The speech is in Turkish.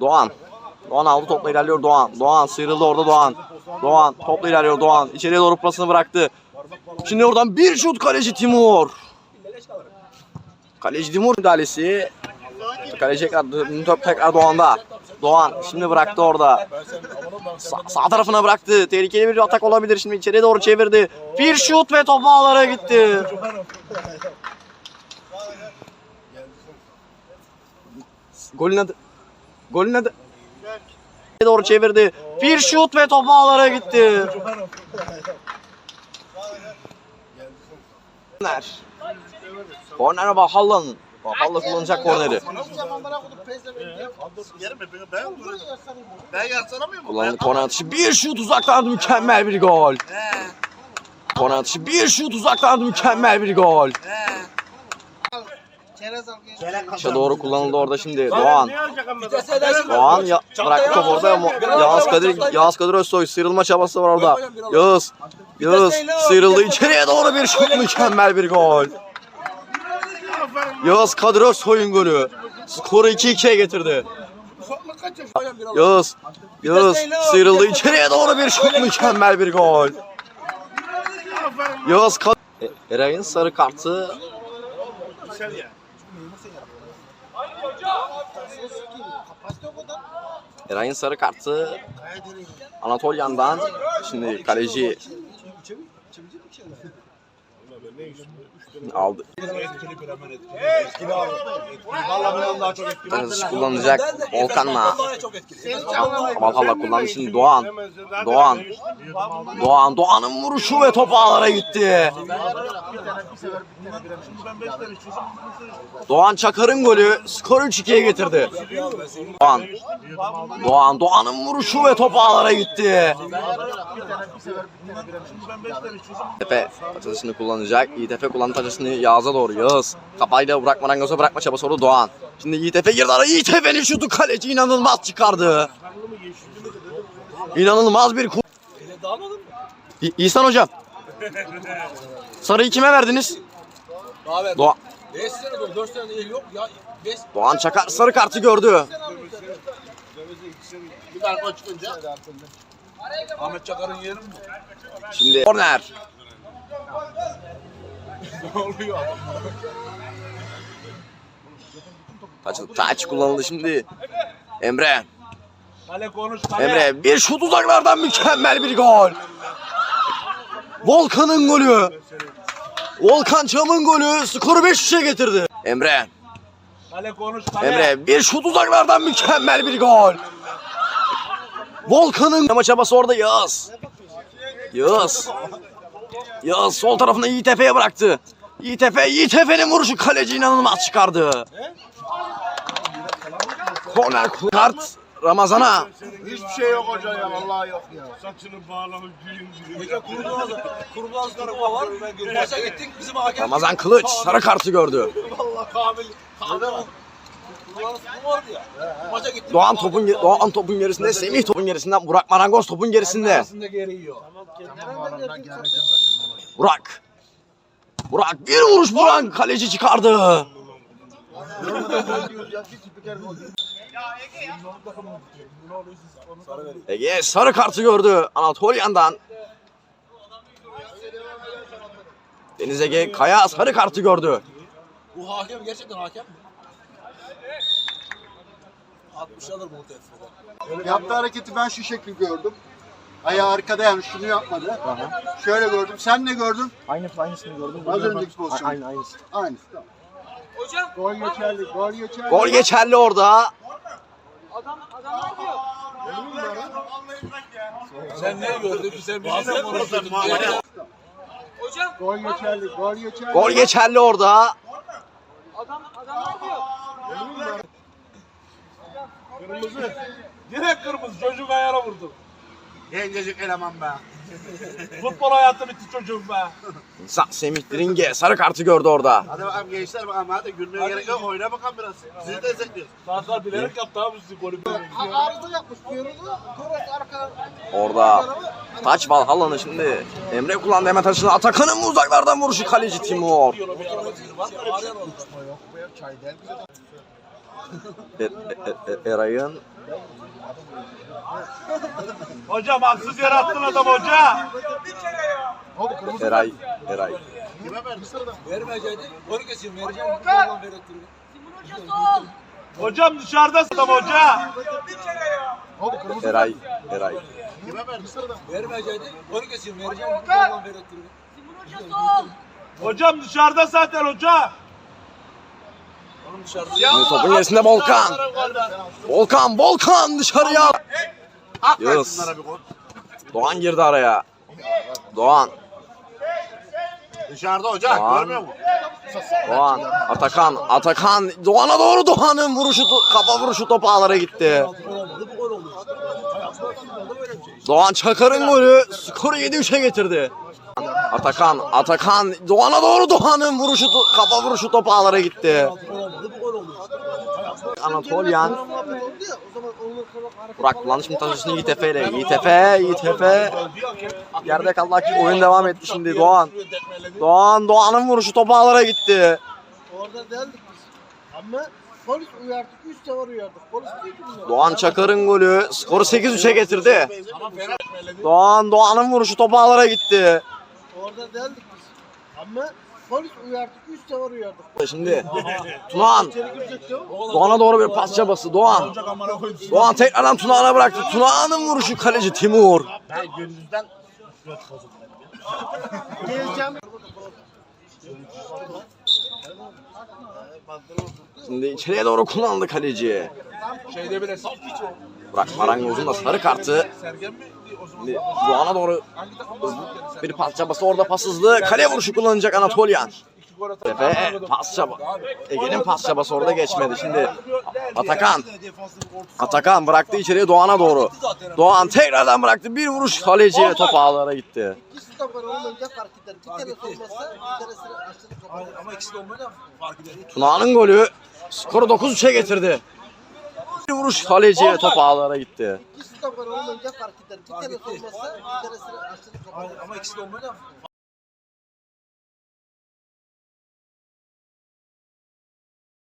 Doğan. Doğan aldı topla ilerliyor Doğan. Doğan sıyrıldı orada Doğan. Doğan topla ilerliyor Doğan. İçeriye doğru pasını bıraktı. Şimdi oradan bir şut kaleci Timur. Kaleci Timur müdahalesi. Kaleci tekrar, top tekrar Doğan'da. Doğan şimdi bıraktı orada. Sa- sağ tarafına bıraktı. Tehlikeli bir atak olabilir. Şimdi içeriye doğru çevirdi. Bir şut ve top ağlara gitti. Golün adı. Golün adı. doğru çevirdi. Bir şut ve top ağlara gitti. Korner. Korner Bahallan. Bahalla kullanacak korneri. Ben yatsanamıyor mu? Kullanıldı korner atışı. Bir şut uzaktan mükemmel bir gol. Korner atışı. Bir şut uzaktan mükemmel bir gol. İşe doğru kullanıldı orada şimdi. Doğan. Doğan ya, bıraktı top orada. Mo- Yağız Kadir, Yağız Kadir Özsoy sıyrılma çabası var orada. Yağız. Yağız sıyrıldı. içeriye doğru bir şut mükemmel bir gol. Yağız Kadir Özsoy'un golü. Skoru 2-2'ye getirdi. Yağız. Yağız sıyrıldı. içeriye doğru bir şut mükemmel bir gol. Yağız Kadir. E, Eray'ın sarı kartı Eray'ın sarı kartı Anatolyan'dan şimdi kaleci aldı. Tanış kullanacak Volkan'la Balkalla kullandı şimdi Doğan. Doğan. Doğan. Doğan'ın vuruşu ve top ağlara gitti. Doğan Çakar'ın golü skoru 3-2'ye getirdi. Doğan. Doğan. Doğan'ın vuruşu ve top ağlara gitti. Tepe açılışını kullanacak. İTF kullandı açılışını Yağız'a doğru. Yağız. Kafayla bırakmadan göze bırakma çabası oldu Doğan. Şimdi İTF girdi araya. İTF'nin şutu kaleci inanılmaz çıkardı. İnanılmaz bir ku- İ- İhsan hocam. Sarıyı kime verdiniz? Abi Doğan. 5 sene de 4 sene değil yok ya 5 Doğan Çakar sarı kartı gördü. Bir koç çıkınca. Ahmet Çakar'ın yeri mi? Şimdi korner. Ne oluyor? Taç, taç kullanıldı şimdi. Emre. Kale konuş kale. Emre bir şut uzaklardan mükemmel bir gol. Volkan'ın golü. Volkan Çam'ın golü skoru 5-3'e getirdi. Emre. Kale konuş kale. Emre bir şut uzaklardan mükemmel bir gol. Volkan'ın ama çabası orada Yağız. Yağız. Yağız sol tarafına İTF'ye bıraktı. İTF, İTF'nin vuruşu kaleci inanılmaz çıkardı. Korner kart Ramazan'a. Hiçbir şey yok hoca ya vallahi yok ya. Saçını bağlamış düğün gibi. Peki kurulmaz kurulmaz karıma var. Maça gittik bizim hakem. Ramazan Kılıç sarı kartı gördü. Vallahi Kamil. Kamil. Doğan topun Doğan topun gerisinde, Semih topun gerisinden, Burak Marangoz topun gerisinde. Burak. Burak bir vuruş Burak kaleci çıkardı. Ege sarı kartı gördü Anatolia'ndan. Deniz Ege Kaya sarı kartı gördü. Bu hakem gerçekten hakem mi? 60 alır bu tefride. Yaptığı hareketi ben şu şekil gördüm. Ayağı arkada yani şunu yapmadı. Şöyle gördüm. Sen ne gördün? Aynı aynısını gördüm. Az önceki pozisyon. Aynı aynısı. Aynısı. Tamam. Hocam. Gol geçerli. Gol geçerli. Gol geçerli orada. Sen ne gördün? Sen bizi de konuştun. Gol geçerli. Gol geçerli. Gol geçerli orada. Kırmızı. Direkt kırmızı. Çocuğun ayağına vurdum. Gencecik eleman be. Futbol hayatı bitti çocuğum be. Sa Semih Dringe sarı kartı gördü orada. Hadi bakalım gençler bakalım hadi gülmeye gerek yok. Oyna bakalım biraz. Sizi destekliyoruz. Sağlar bilerek yaptı abi sizi golü. Arıza yapmış diyoruz. Koros arka. Orada taç Valhalla'nı şimdi Emre kullandı hemen taşını Atakan'ın uzaklardan vuruşu kaleci Timur. Er- Er- Er- Eray'ın Hocam haksız yere attın adam hoca. Eray Eray Vermeyecekti. Onu kesiyorum. Vereceğim. Oradan verettiriyor. Hocam dışarıda adam hoca. Eray Eray Vermeyecekti. Onu kesiyorum. Vereceğim. Oradan verettiriyor. Hocam dışarıda zaten hoca. Şimdi topun gerisinde Volkan. Volkan Volkan dışarıya. Yağız. Doğan girdi araya. Doğan Dışarıda hoca. Tamam. Görmüyor musun? Doğan Atakan Atakan Doğan'a doğru Doğan'ın vuruşu kafa vuruşu top ağlara gitti. Doğan Çakar'ın golü skoru 7-3'e getirdi. Atakan Atakan Doğan'a doğru Doğan'ın vuruşu kafa vuruşu top ağlara gitti. Anatolyan Burak kullandı şimdi taşısını Yiğit Efe ile. Yiğit Efe, Yiğit Efe. Yerde kaldı hakim. Oyun devam etti şimdi Doğan. Doğan, Doğan'ın vuruşu top ağlara gitti. Orada deldik biz. Ama polis uyardık, üç sefer uyardık. Polis değil ki bunlar. Doğan Çakar'ın golü skoru 8-3'e getirdi. Doğan, Doğan'ın vuruşu top ağlara gitti. Orada deldik biz. Ama polis uyardık, üç sefer uyardık. Şimdi Tunağan. Doğan'a doğru bir pas çabası. Doğan. Doğan tekrardan Tunağan'a bıraktı. Tunağan'ın vuruşu kaleci Timur. Ben gündüzden Geleceğim. Şimdi içeriye doğru kullandı kaleci. Şeyde bile saf hiç. Burak Marangoz'un da sarı kartı. Şimdi Doğan'a doğru bir pas çabası orada pas hızlı. Kale vuruşu kullanacak atan. Efe pas çaba. Ege'nin pas çabası orada geçmedi. Şimdi Atakan. Atakan bıraktı içeriye Doğan'a doğru. Doğan tekrardan bıraktı. Bir vuruş kaleciye top ağlara gitti. Tuna'nın golü skoru 9-3'e getirdi. Bir vuruş kaleciye top ağlara gitti. İki stoper olmayınca fark eder. Bir tanesi olmazsa bir tanesini açtırıp kapatır. Ama ikisi de olmayınca